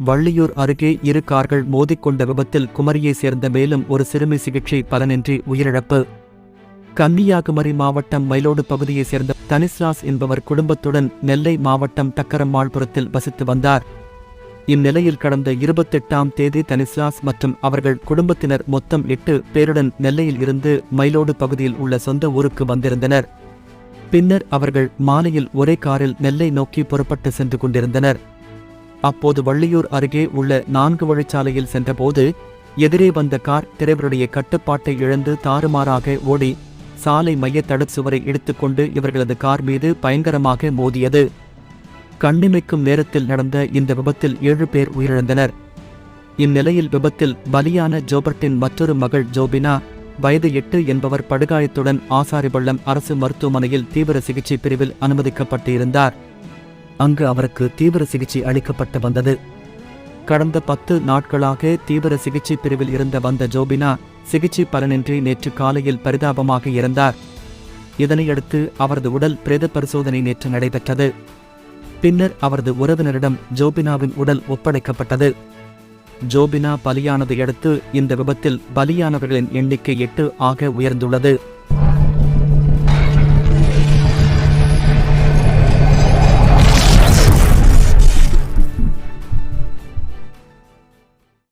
வள்ளியூர் அருகே இரு கார்கள் மோதிக்கொண்ட விபத்தில் குமரியை சேர்ந்த மேலும் ஒரு சிறுமி சிகிச்சை பலனின்றி உயிரிழப்பு. கன்னியாகுமரி மாவட்டம் மயிலோடு பகுதியைச் சேர்ந்த தனிஸ்ராஸ் என்பவர் குடும்பத்துடன் நெல்லை மாவட்டம் தக்கரம்மாள்புரத்தில் வசித்து வந்தார். இந்நிலையில் கடந்த இருபத்தெட்டாம் தேதி தனிஸ்ராஸ் மற்றும் அவர்கள் குடும்பத்தினர் மொத்தம் எட்டு பேருடன் நெல்லையில் இருந்து மயிலோடு பகுதியில் உள்ள சொந்த ஊருக்கு வந்திருந்தனர். பின்னர் அவர்கள் மாலையில் ஒரே காரில் நெல்லை நோக்கி புறப்பட்டு சென்று கொண்டிருந்தனர். அப்போது வள்ளியூர் அருகே உள்ள நான்கு வழிச்சாலையில் சென்றபோது எதிரே வந்த கார் டிரைவருடைய கட்டுப்பாட்டை இழந்து தாறுமாறாக ஓடி சாலை மைய தடுச்சுவரை இடித்துக்கொண்டு இவர்களது கார் மீது பயங்கரமாக மோதியது. கண்ணிமைக்கும் நேரத்தில் நடந்த இந்த விபத்தில் ஏழு பேர் உயிரிழந்தனர். இந்நிலையில் விபத்தில் பலியான ஜோபர்ட்டின் மற்றொரு மகள் ஜோபினா வயது எட்டு என்பவர் படுகாயத்துடன் ஆசாரிபள்ளம் அரசு மருத்துவமனையில் தீவிர சிகிச்சை பிரிவில் அனுமதிக்கப்பட்டிருந்தார். அங்கு அவருக்கு தீவிர சிகிச்சை அளிக்கப்பட்டு வந்தது. கடந்த பத்து நாட்களாக தீவிர சிகிச்சை பிரிவில் இருந்த வந்த ஜோபினா சிகிச்சை பலனின்றி நேற்று காலையில் பரிதாபமாக இறந்தார். இதனையடுத்து அவரது உடல் பிரேத பரிசோதனை நேற்று நடைபெற்றது. பின்னர் அவரது உறவினரிடம் ஜோபினாவின் உடல் ஒப்படைக்கப்பட்டது. ஜோபினா பலியானதையடுத்து இந்த விபத்தில் பலியானவர்களின் எண்ணிக்கை எட்டு ஆக உயர்ந்துள்ளது.